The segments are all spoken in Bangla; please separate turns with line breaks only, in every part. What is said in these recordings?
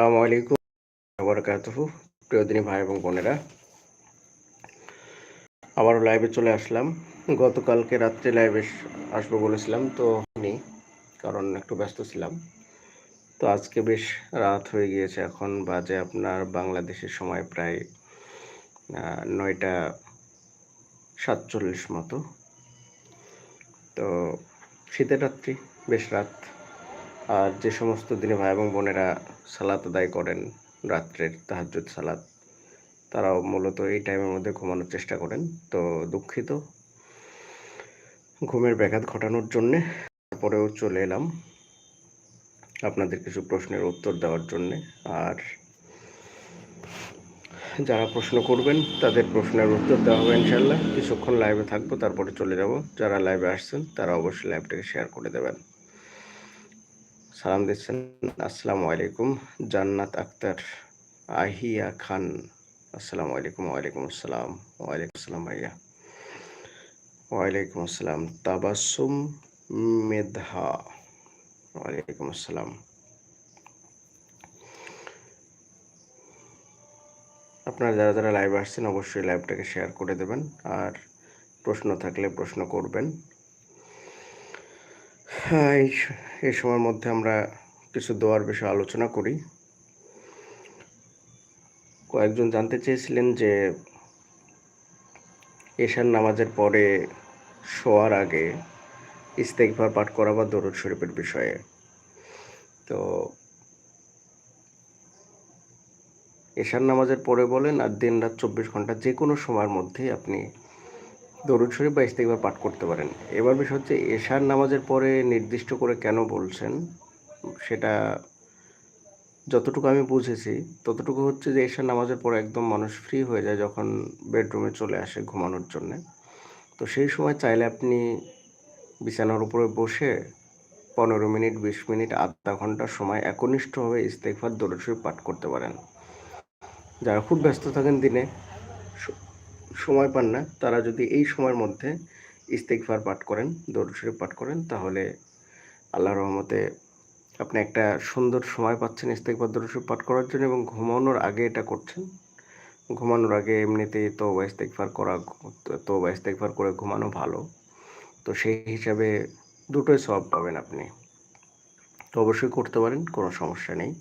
আসসালামু আলাইকুম বরকাতুহু। প্রিয় দিনী ভাই এবং বোনেরা, আবারও লাইভে চলে আসলাম। গতকালকে রাত্রে লাইভে আসব বলেছিলাম, তো হয়নি, কারণ একটু ব্যস্ত ছিলাম। তো আজকে বেশ রাত হয়ে গিয়েছে, এখন বাজে আপনার বাংলাদেশের সময় প্রায় নয়টা সাতচল্লিশ মতো। তো শীতের রাত্রি, বেশ রাত। আর যে সমস্ত দিনে ভাই এবং বোনেরা সালাত আদায় করেন, রাত্রের তাহাজুদ সালাত, তারাও মূলত এই টাইমের মধ্যে ঘুমানোর চেষ্টা করেন। তো দুঃখিত ঘুমের ব্যাঘাত ঘটানোর জন্যে। তারপরেও চলে এলাম আপনাদের কিছু প্রশ্নের উত্তর দেওয়ার জন্যে। আর যারা প্রশ্ন করবেন, তাদের প্রশ্নের উত্তর দেওয়া হবে ইনশাল্লাহ কিছুক্ষণ লাইভে থাকব, তারপরে চলে যাব। যারা লাইভে আসছেন, তারা অবশ্যই লাইভটাকে শেয়ার করে দেবেন। সালাম দিচ্ছেন। আসসালামু আলাইকুম। জান্নাত আক্তার আহিয়া খান। আসসালামু আলাইকুম, ওয়ালাইকুম আসসালাম ওয়ালাইকুম আসসালাম ভাইয়া। ওয়ালাইকুম আসসালাম তাবাসুম মেধা। ওয়ালাইকুম আসসালাম। আপনারা যারা যারা লাইভ আসছেন, অবশ্যই লাইভটাকে শেয়ার করে দেবেন। আর প্রশ্ন থাকলে প্রশ্ন করবেন। হ্যাঁ এই সময়ের মধ্যে আমরা কিছু দোয়ার বিষয়ে আলোচনা করি। কয়েকজন জানতে চেয়েছিলেন যে, এশার নামাজের পরে শোয়ার আগে ইস্তেকভার পাঠ করা বা দরুদ শরীফের বিষয়ে। তো এশার নামাজের পরে বলেন, আর দিন রাত চব্বিশ ঘণ্টা যে কোনো সময়ের মধ্যেই আপনি দরুদ শরীফ বা ইস্তেকবার পাঠ করতে পারেন। এবার বিষয় হচ্ছে, এশার নামাজের পরে নির্দিষ্ট করে কেন বলছেন? সেটা যতটুকু আমি বুঝেছি, ততটুকু হচ্ছে যে, এশার নামাজের পরে একদম মানুষ ফ্রি হয়ে যায় যখন বেডরুমে চলে আসে ঘুমানোর জন্যে। তো সেই সময় চাইলে আপনি বিছানার উপরে বসে পনেরো মিনিট, বিশ মিনিট, আধা ঘণ্টা সময় একনিষ্ঠভাবে ইস্তেকফার দরুদ শরীফ পাঠ করতে পারেন। যারা খুব ব্যস্ত থাকেন দিনে সময় পান না, তারা যদি এই সময়ের মধ্যে ইস্তেকফার পাঠ করেন, দরুদ শরীফ পাঠ করেন, তাহলে আল্লাহ রহমতে আপনি একটা সুন্দর সময় পাচ্ছেন ইস্তেকবার দরুদ শরীফ পাঠ করার জন্য এবং ঘুমানোর আগে এটা করছেন। ঘুমানোর আগে এমনিতেই তো ইস্তেকফার করা তো ইস্তেকফার করে ঘুমানো ভালো। তো সেই হিসাবে দুটোই সব পাবেন আপনি। তো অবশ্যই করতে পারেন, কোনো সমস্যা নেই।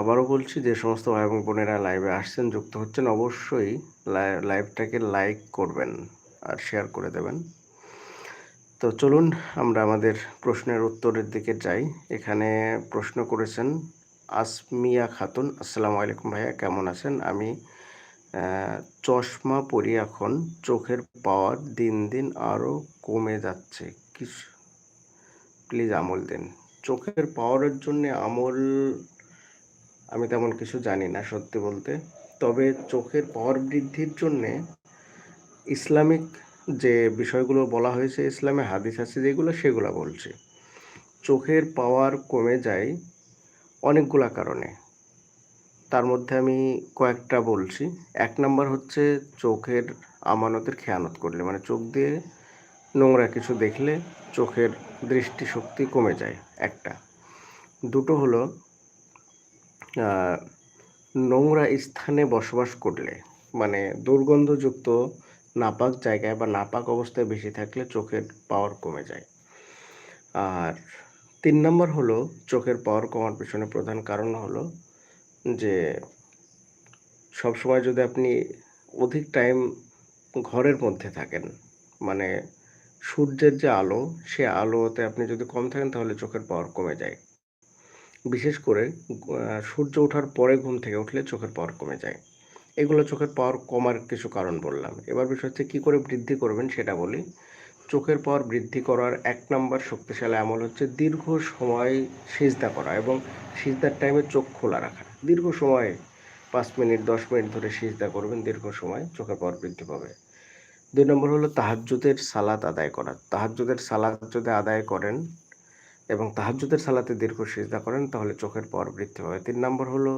আবারও বলছি, যে সমস্ত ভাই এবং বোনেরা লাইভে আসছেন, যুক্ত হচ্ছেন, অবশ্যই লাইভটাকে লাইক করবেন আর শেয়ার করে দেবেন। তো চলুন, আমরা আমাদের প্রশ্নের উত্তরের দিকে যাই। এখানে প্রশ্ন করেছেন আসমিয়া খাতুন, আসসালামু আলাইকুম ভাইয়া, কেমন আছেন? আমি চশমা পরি এখন, চোখের পাওয়ার দিন দিন আরও কমে যাচ্ছে। কি প্লিজ আমল দিন। চোখের পাওয়ারের জন্য আমল আমি তেমন কিছু জানি না, সত্যি বলতে। তবে চোখের পাওয়ার বৃদ্ধির জন্যে ইসলামিক যে বিষয়গুলো বলা হয়েছে, ইসলামে হাদিস আছে, যেগুলো সেগুলো বলছি। চোখের পাওয়ার কমে যায় অনেকগুলা কারণে। তার মধ্যে আমি কয়েকটা বলছি। এক নম্বর হচ্ছে চোখের আমানতের খেয়ানত করলে মানে চোখ দিয়ে নোংরা কিছু দেখলে চোখের দৃষ্টিশক্তি কমে যায় একটা। দুটো হলো নোংরা স্থানে বসবাস করলে মানে দুর্গন্ধযুক্ত নাপাক জায়গায় বা নাপাক অবস্থায় বেশি থাকলে চোখের পাওয়ার কমে যায়। আর তিন নম্বর হলো, চোখের পাওয়ার কমার পিছনে প্রধান কারণ হলো যে, সবসময় যদি আপনি অধিক টাইম ঘরের মধ্যে থাকেন মানে সূর্যের যে আলো, সে আলোতে আপনি যদি কম থাকেন, তাহলে চোখের পাওয়ার কমে যায়। বিশেষ করে সূর্য ওঠার পরে ঘুম থেকে উঠলে চোখের পাওয়ার কমে যায়। এগুলো চোখের পাওয়ার কমার কিছু কারণ বললাম। এবার বিষয় হচ্ছে কী করে বৃদ্ধি করবেন সেটা বলি। চোখের পাওয়ার বৃদ্ধি করার এক নম্বর শক্তিশালী আমল হচ্ছে দীর্ঘ সময় সিজদা করা এবং সিজদার টাইমে চোখ খোলা রাখা। দীর্ঘ সময়, পাঁচ মিনিট, দশ মিনিট ধরে সিজদা করবেন, দীর্ঘ সময় চোখের পাওয়ার বৃদ্ধি পাবে। দুই নম্বর হলো তাহাজ্জুদের সালাত আদায় করা। তাহাজ্জুদের সালাত যদি আদায় করেন এবং তাহাজ্জুদের সালাতে দীর্ঘ সিজদা করেন, তাহলে চোখের পাওয়ার বৃদ্ধি পাবে। তিন নম্বর হলো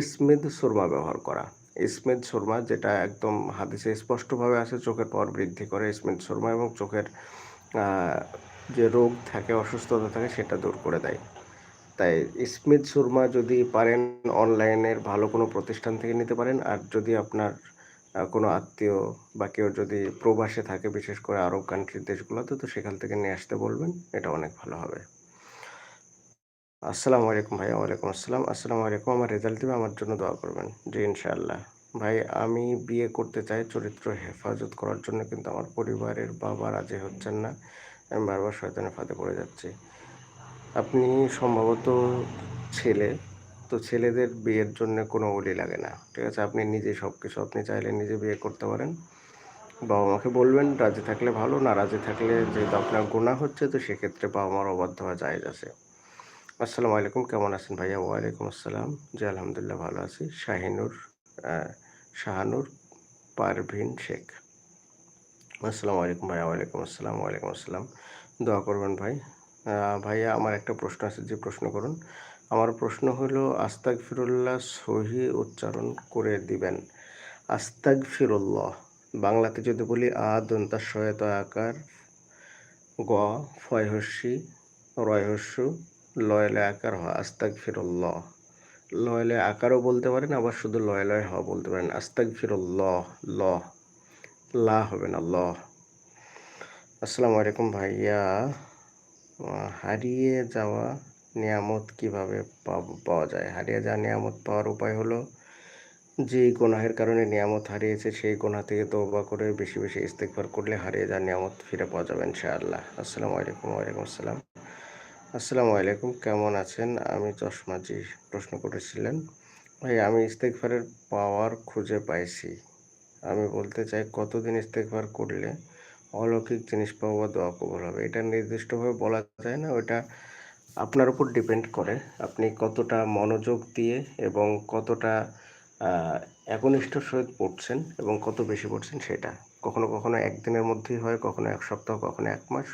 ইসমিদ সুরমা ব্যবহার করা। ইসমিদ সুরমা যেটা একদম হাদিসে স্পষ্টভাবে আছে, চোখের পাওয়ার বৃদ্ধি করে ইসমিদ সুরমা এবং চোখের যে রোগ থাকে, অসুস্থতা থাকে, সেটা দূর করে দেয়। তাই স্মিথ সুরমা যদি পারেন, অনলাইনের ভালো কোনো প্রতিষ্ঠান থেকে নিতে পারেন, আর যদি আপনার কোনো আত্মীয় বা কেউ যদি প্রবাসে থাকে, বিশেষ করে আরব কান্ট্রির দেশগুলোতে, তো সেখান থেকে নিয়ে আসতে বলবেন, এটা অনেক ভালো হবে। আসসালামু আলাইকুম ভাই ওয়ালাইকুম আসসালাম। আসসালামু আলাইকুম, আমার রেজাল্ট দেবে, আমার জন্য দোয়া করবেন। জি, ইনশাআল্লাহ। ভাই, আমি বিয়ে করতে চাই চরিত্র হেফাজত করার জন্য, কিন্তু আমার পরিবারের বাবা রাজি হচ্ছেন না। আমি বারবার শয়তানের ফাঁদে পড়ে যাচ্ছি। আপনি সম্ভবত ছেলে তো ছেলেদের বিয়ের জন্য কোনো ওলি লাগে না, ঠিক আছে? আপনি নিজে সব কিছু আপনি চাইলে নিজে বিয়ে করতে পারেন। বাবা মাকে বলবেন, রাজি থাকলে ভালো, না রাজি থাকলে যেহেতু আপনার গুণা হচ্ছে, তো সেক্ষেত্রে বাবা মার অবাধ্য হওয়া জায়েজ আছে। আসসালামু আলাইকুম, কেমন আছেন ভাইয়া? ওয়ালাইকুম আসসালাম। জি, আলহামদুলিল্লাহ ভালো আছি। শাহিনুর শাহানুর পারভিন শেখ। আসসালামু আলাইকুম ভাইয়া, ওয়ালাইকুম আসসালাম ওয়ালাইকুম আসসালাম। দোয়া করবেন ভাই। ভাইয়া, আমার একটা প্রশ্ন আছে, যে প্রশ্ন করুন। আমার প্রশ্ন হলো আস্তাক ফিরুল্লাহ সহি উচ্চারণ করে দিবেন। আস্তাক ফিরুল্লাহ বাংলাতে যদি বলি আ দন্তা সহায়ত আকার, গ ফয়হস্যি রয়হস্যু লয়লে আকার হ আস্তাক ফিরুল্লাহ লয়লে আকারও বলতে পারেন, আবার শুধু লয় লয় হ বলতে পারেন। আস্তাক ফিরুল্লাহ ল লা হবে না ল আসসালামু আলাইকুম ভাইয়া। হারিয়ে যাওয়া নিয়ামত কীভাবে পাওয়া যায়? হারিয়ে যাওয়া নিয়ামত পাওয়ার উপায় হলো যে গুনাহের কারণে নিয়ামত হারিয়েছে, সেই গোনা থেকে তওবা করে বেশি বেশি ইস্তেগফার করলে হারিয়ে যাওয়া নিয়ামত ফিরে পাওয়া যাবে ইনশাআল্লাহ। আসসালামু আলাইকুম ওয়ালাইকুম আসসালাম। আসসালামু আলাইকুম, কেমন আছেন? আমি চশমাজি প্রশ্ন করেছিলেন। ভাই, আমি ইস্তেগফারের পাওয়ার খুঁজে পাইছি। আমি বলতে চাই, কতদিন ইস্তেগফার করলে অলৌকিক জিনিস পাওয়া দোয়া কবুল হবে? এটা নির্দিষ্টভাবে বলা যায় না, ওটা আপনার উপর ডিপেন্ড করে। আপনি কতটা মনোযোগ দিয়ে এবং কতটা আহ, একনিষ্ঠর সহিত পড়ছেন এবং কত বেশি পড়ছেন সেটা। কখনো কখনো একদিনের মধ্যেই হয় কখনো এক সপ্তাহ কখনো এক মাস।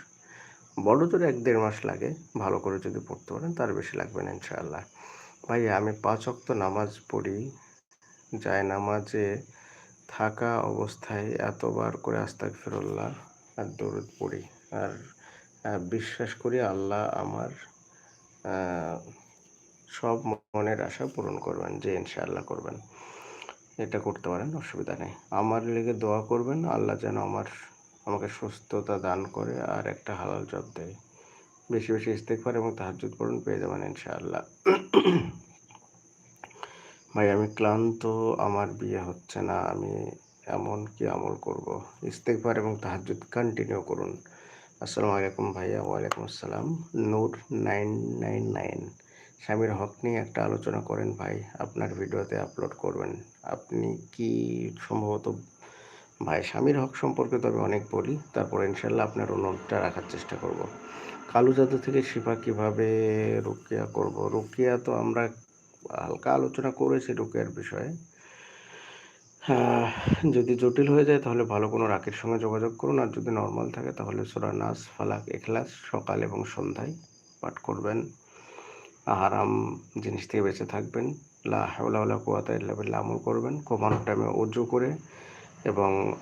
বড় জোরে এক দেড় মাস লাগে ভালো করে যদি পড়তে পারেন তার বেশি লাগবে না ইনশাআল্লাহ। ভাই আমি পাঁচ অক্ত নামাজ পড়ি। যায় নামাজে থাকা অবস্থায় এতবার করে আস্তাক ফিরল্লাহ আর দরুদ পড়ি। আর বিশ্বাস করি আল্লাহ আমার সব মনের আশা পূরণ করবেন যে ইনশাআল্লাহ করবেন। এটা করতে পারেন, অসুবিধা নেই। আমার লেগে দোয়া করবেন, আল্লাহ যেন আমার, আমাকে সুস্থতা দান করে আর একটা হালাল জব দেয়। বেশি বেশি ইস্তেকবার এবং তাহাজ্জুদ পড়ুন, পেয়ে যাবেন ইনশাআল্লাহ। ভাই, আমি ক্লান্ত, আমার বিয়ে হচ্ছে না, আমি এমন কি আমল করব? ইস্তেকবার এবং তাহাজ্জুদ কন্টিনিউ করুন। আসসালামু আলাইকুম ভাইয়া, ওয়ালাইকুম আসসালাম। Noor nine nine nine. স্বামীর হক নিয়ে একটা আলোচনা করেন ভাই, আপনার ভিডিওতে আপলোড করবেন। আপনি কি সম্ভবত, ভাই স্বামীর হক সম্পর্কে তবে অনেক বলি, তারপর ইনশাল্লাহ আপনার অনুরোধটা রাখার চেষ্টা করব। কালু জাদু থেকে শিফা কীভাবে রুকিয়া করব? রুকিয়া তো আমরা হালকা আলোচনা করেছি রুকিয়ার বিষয়ে। যদি জটিল হয়ে যায় তাহলে ভালো কোনো রাকের সঙ্গে যোগাযোগ করুন আর যদি নর্মাল থাকে তাহলে সুরা নাস, ফালাক, এখলাস, সকাল এবং সন্ধ্যায় পাঠ করবেন। আরাম জিনিস থেকে বেঁচে থাকবেন। লা হাওলা ওয়ালা কুওয়াতা ইল্লা আমল করবেন। ঘুমানোর টাইমে উজু করে এবং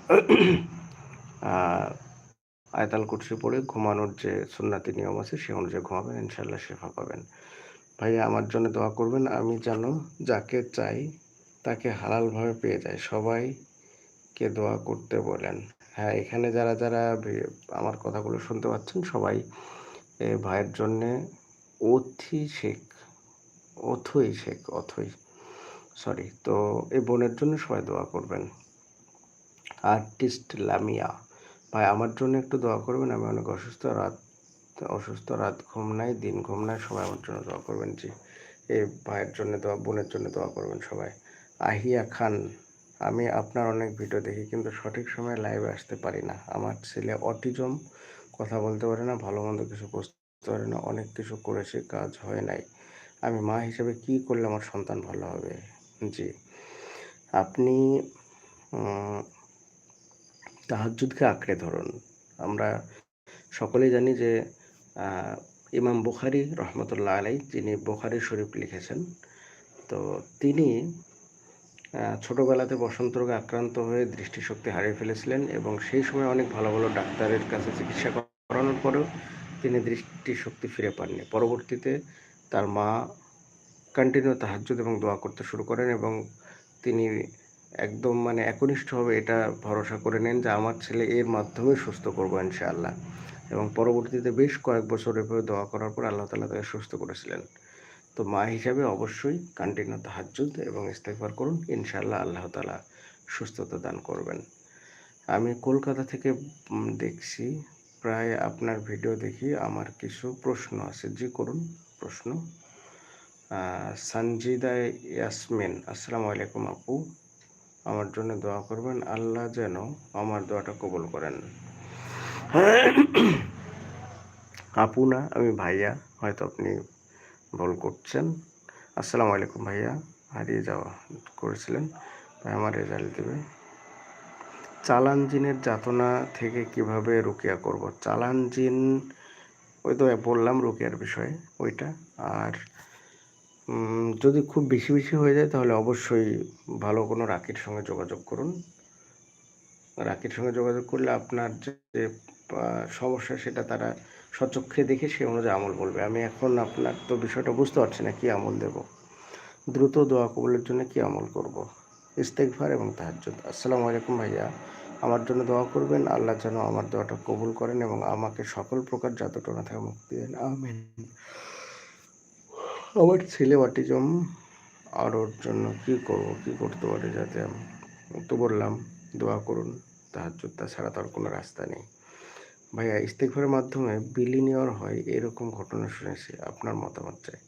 আয়তাল কুরসি পড়ে ঘুমানোর যে সুন্নাতি নিয়ম আছে সে অনুযায়ী ঘুমাবেন ইনশাল্লাহ শেফা পাবেন। ভাইয়া, আমার জন্য দোয়া করবেন। আমি যেন যাকে চাই তাকে হালালভাবে পেয়ে যায়। সবাইকে দোয়া করতে বলেন। হ্যাঁ এখানে যারা যারা আমার কথাগুলো শুনতে পাচ্ছেন, সবাই ভাইয়ের জন্যে অথি শেখ, অথই শেখ, অথই সরি তো এই বোনের জন্য সবাই দোয়া করবেন। আর্টিস্ট লামিয়া, ভাই আমার জন্য একটু দোয়া করবেন, আমি অনেক অসুস্থ, রাত অসুস্থ, রাত ঘুম নাই, দিন ঘুম নাই, সবাই আমার জন্য দোয়া করবেন। জি এই ভাইয়ের জন্য দোয়া, বোনের জন্য দোয়া করবেন সবাই। আহিয়া খান আমি আপনার অনেক ভিডিও দেখি কিন্তু সঠিক সময়ে লাইভে আসতে পারি না। আমার ছেলে অটিজম কথা বলতে পারে না ভালো মন্দ কিছু বুঝতে পারে না অনেক কিছু করেছি কাজ হয় নাই। আমি মা হিসেবে কি করলে আমার সন্তান ভালো হবে? জি। আপনি উম, তাহাজ্জুদকে আঁকড়ে ধরুন। আমরা সকলেই জানি যে ইমাম বুখারি রহমতুল্লাহ আলাই যিনি বুখারি শরীফ লিখেছেন তো তিনি ছোটবেলাতে বসন্ত রোগে আক্রান্ত হয়ে দৃষ্টিশক্তি হারিয়ে ফেলেছিলেন এবং সেই সময় অনেক ভালো ভালো ডাক্তারের কাছে চিকিৎসা করানোর পরেও তিনি দৃষ্টিশক্তি ফিরে পাননি। পরবর্তীতে তার মা কন্টিনিউ তাহাজ্জুদ এবং দোয়া করতে শুরু করেন এবং তিনি একদম মানে একনিষ্ঠভাবে এটা ভরসা করে নেন যে আমার ছেলে এর মাধ্যমে সুস্থ করব ইনশাআল্লাহ। এবং পরবর্তীতে বেশ কয়েক বছর এভাবে দোয়া করার পর আল্লাহ তালা তাকে সুস্থ করেছিলেন। তো মা হিসাবে অবশ্যই কন্টিনিউ তাহাজ্জুদ এবং ইস্তেকবার করুন। ইনশাআল্লাহ আল্লাহ তালা সুস্থতা দান করবেন। আমি কলকাতা থেকে দেখছি, প্রায় আপনার ভিডিও দেখি, আমার কিছু প্রশ্ন আছে। জি, করুন, প্রশ্ন। সঞ্জিদা ইয়াসমিন, আসসালামু আলাইকুম আপু। আমার জন্য দোয়া করবেন, আল্লাহ যেন আমার দোয়াটা কবুল করেন। আপু না, আমি ভাইয়া, হয়তো আপনি ভুল করছেন। আসসালামু আলাইকুম ভাইয়া। হারিয়ে যাওয়া করেছিলেন ভাই আমার রেজাল্ট দেবে। চালান জিনের যাতনা থেকে কীভাবে রুকিয়া করব? চালান জিন ওই তো বললাম রুকিয়ার বিষয়ে, ওইটা। আর যদি খুব বেশি বেশি হয়ে যায়, তাহলে অবশ্যই ভালো কোনো রাকির সঙ্গে যোগাযোগ করুন। রাকির সঙ্গে যোগাযোগ করলে আপনার যে সমস্যা সেটা তারা সচক্ষে দেখে সে অনুযায়ী আমল বলবে। আমি এখন আপনার তো বিষয়টা বুঝতে পারছি না, কি আমল দেব? দ্রুত দোয়া কবুলের জন্য কি আমল করব? ইস্তেকভার এবং তাহাজ্জুদ। আসসালামু আলাইকুম ভাইয়া। আমার জন্য দোয়া করবেন, আল্লাহ যেন আমার দোয়াটা কবুল করেন এবং আমাকে সকল প্রকার জাদুটনা থেকে মুক্তি দেন। আমিন। আমার ছেলে অটিজম আর ওর জন্য কি করব, কি করতে পারি যাতে আমি? তো বললাম, দোয়া করুন, তাহাজ্জুদ, তাছাড়া তার কোনো রাস্তা নেই। ভাইয়া ইস্তেকভারের মাধ্যমে বিলি নেওয়ার হয় এরকম ঘটনা শুনেছি, আপনার মতামত চাই?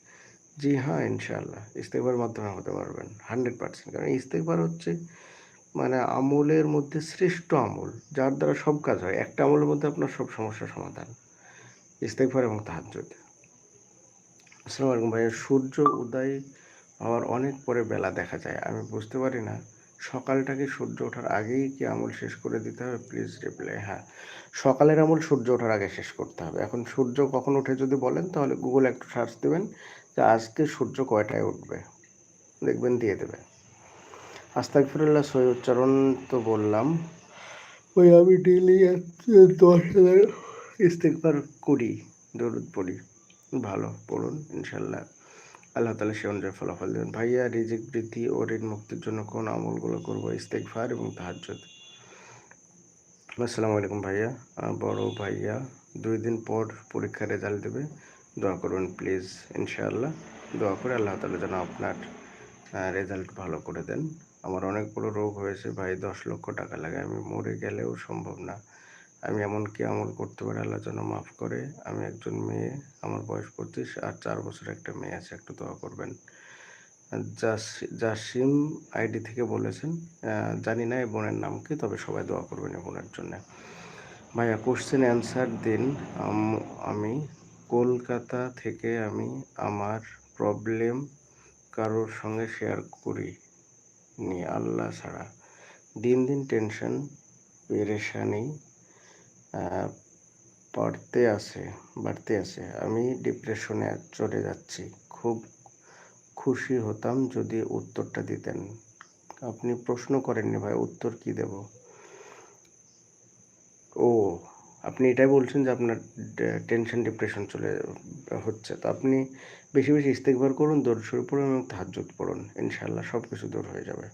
জি হ্যাঁ ইনশাআল্লাহ ইস্তেকবারের মাধ্যমে হতে পারবেন, হান্ড্রেড পার্সেন্ট, কারণ ইস্তেকবার হচ্ছে মানে আমলের মধ্যে শ্রেষ্ঠ আমল, যার দ্বারা সব কাজ হয়, একটা আমলের মধ্যে আপনার সব সমস্যার সমাধান ইস্তেকবার এবং তাহাজ্জুদ। আসসালামু আলাইকুম ভাইয়া, সূর্য উদয় হওয়ার অনেক পরে বেলা দেখা যায়, আমি বুঝতে পারি না, সকালটাকে সূর্য ওঠার আগেই কি আমল শেষ করে দিতে হবে? প্লিজ রিপ্লাই হ্যাঁ। সকালের আমল সূর্য ওঠার আগে শেষ করতে হবে। এখন সূর্য কখন ওঠে যদি বলেন তাহলে গুগলে একটু সার্চ দেবেন যে আজকে সূর্য কয়টায় উঠবে। দেখবেন দিয়ে দেবে। আস্তাকফিরুল্লাহ সই উচ্চারণ তো বললাম। ওই আমি ডেলি দশ হাজার ইস্তেকবার করি দরুদ পড়ি ভালো পড়ুন ইনশাল্লাহ আল্লাহ তালা সে অনুযায়ী ফলাফল দেবেন। ভাইয়া রিজিক বৃদ্ধি ও ঋণ মুক্তির জন্য কোন আমলগুলো করব? ইস্তেকফার এবং তাহাজ্জুদ। আসসালামু আলাইকুম ভাইয়া। বড় ভাইয়া, দুই দিন পর পরীক্ষার রেজাল্ট দেবে। দোয়া করবেন প্লিজ ইনশাআল্লাহ। দোয়া করে আল্লাহ তালা যেন আপনার রেজাল্ট ভালো করে দেন। আমার অনেক বড় রোগ হয়েছে, ভাই, দশ লক্ষ টাকা লাগে। আমি মরে গেলেও সম্ভব না। আমি এমন কি আমল করতে পারি? আল্লাহ যেন মাফ করে। আমি একজন মেয়ে, আমার বয়স পঁচিশ আর চার বছর একটা মেয়ে আছে, একটু দোয়া করবেন। জাসিম আইডি থেকে বলেছেন জানি না এই বোনের নাম কি, তবে সবাই দোয়া করবেন এই বোনের জন্য। ভাইয়া কোশ্চেন অ্যান্সার দিন। আমি কলকাতা থেকে আমি আমার প্রবলেম কারোর সঙ্গে শেয়ার করি নি আল্লাহ ছাড়া। দিন দিন টেনশন পেরেশানি বাড়তে আছে বাড়তে আছে। আমি ডিপ্রেশনে চলে যাচ্ছি, খুব খুশি হতাম যদি উত্তরটা দিতেন। আপনি প্রশ্ন করেননি ভাই, উত্তর কি দেব? ও, আপনি এটাই বলছেন যে আপনার টেনশন ডিপ্রেশন চলে হচ্ছে। তো আপনি বেশি বেশি ইস্তেকবার করুন দৌড় শুরু পড়ুন এবং তাহাজ্জুদ পড়ুন। ইনশাল্লাহ সব কিছু দূর হয়ে যাবে।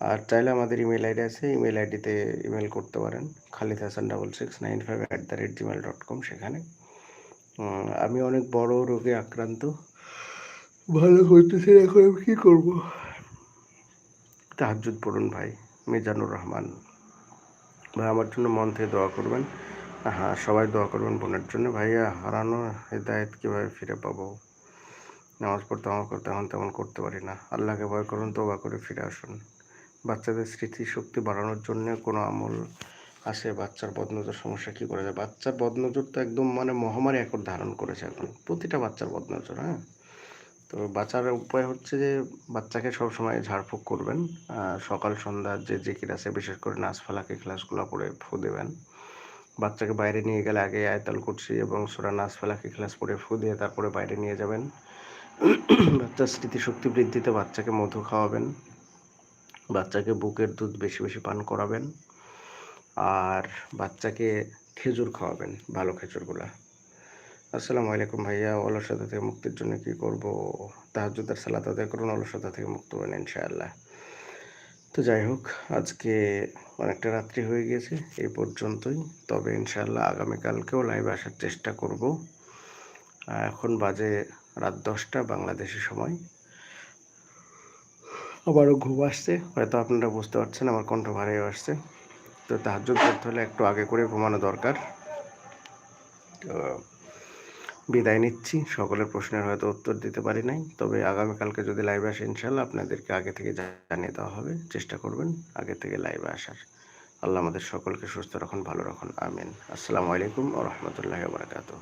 আর চাইলে আমাদের ইমেল আইডি আছে ইমেল আইডিতে ইমেল করতে পারেন। Khalid Hasan double six nine five at the rate Gmail dot com সেখানে। আমি অনেক বড় রোগে আক্রান্ত। ভালো না, এখন আমি কী করব? তাহাজ্জুদ পড়ুন ভাই মিজানুর রহমান। ভাই আমার জন্য মন থেকে দোয়া করবেন। হ্যাঁ সবাই দোয়া করবেন বোনের জন্য। ভাইয়া হারানো হেদায়ত কীভাবে ফিরে পাবো? নামাজ পড়তে আমার করতে এখন তেমন করতে পারি না। আল্লাহকে ভয় করুন তোবা করে ফিরে আসুন। বাচ্চাদের স্মৃতিশক্তি বাড়ানোর জন্য কোনো আমল আছে বাচ্চার বদনজর সমস্যা কী করা যায়? বাচ্চার বদনজর তো একদম মানে মহামারী একর ধারণ করেছে এখন। প্রতিটা বাচ্চার বদনজর হ্যাঁ? তো বাঁচার উপায় হচ্ছে যে বাচ্চাকে সবসময় ঝাড়ফুঁক করবেন সকাল, সন্ধ্যা যে জিকির আছে বিশেষ করে নাচ ফালাকি ক্লাসগুলো পড়ে, ফু দেবেন। বাচ্চাকে বাইরে নিয়ে গেলে আগে আয়তাল কুরসি এবং সোরা নাচ ফালাকি ক্লাস পড়ে, ফু দিয়ে তারপরে বাইরে নিয়ে যাবেন। বাচ্চার স্মৃতিশক্তি বৃদ্ধিতে বাচ্চাকে মধু খাওয়াবেন, বাচ্চাকে বুকের দুধ বেশি বেশি পান করাবেন, আর বাচ্চাকে খেজুর খাওয়াবেন, ভালো খেজুরগুলা। আসসালামু আলাইকুম ভাইয়া অলসতা থেকে মুক্তির জন্য কি করব? তাহাজুদের সালাত আদায় করুন অলসতা থেকে মুক্ত হবেন ইনশাআল্লাহ। তো যাই হোক, আজকে অনেকটা রাত্রি হয়ে গেছে, এই পর্যন্তই। তবে ইনশাআল্লাহ আগামীকালকেও লাইভে আসার চেষ্টা করব। এখন বাজে রাত দশটা বাংলাদেশি সময়। আবারও ঘুম আসছে, হয়তো আপনারা বুঝতে পারছেন, আমার কণ্ঠ ভারী আসছে। তো তাহাজ্জুদ করতে হলে একটু আগে করে ঘুমানো দরকার। তো বিদায় নিচ্ছি। সকলের প্রশ্নের হয়তো উত্তর দিতে পারি নাই। তবে আগামীকালকে যদি লাইভে আসে ইনশাল্লাহ আপনাদেরকে আগে থেকে জানিয়ে দেওয়া হবে, চেষ্টা করবেন আগে থেকে লাইভে আসার। আল্লাহ আমাদের সকলকে সুস্থ রাখুন, ভালো রাখুন। আমিন। আসসালামু আলাইকুম ও রহমতুল্লাহ বারকাতুহ।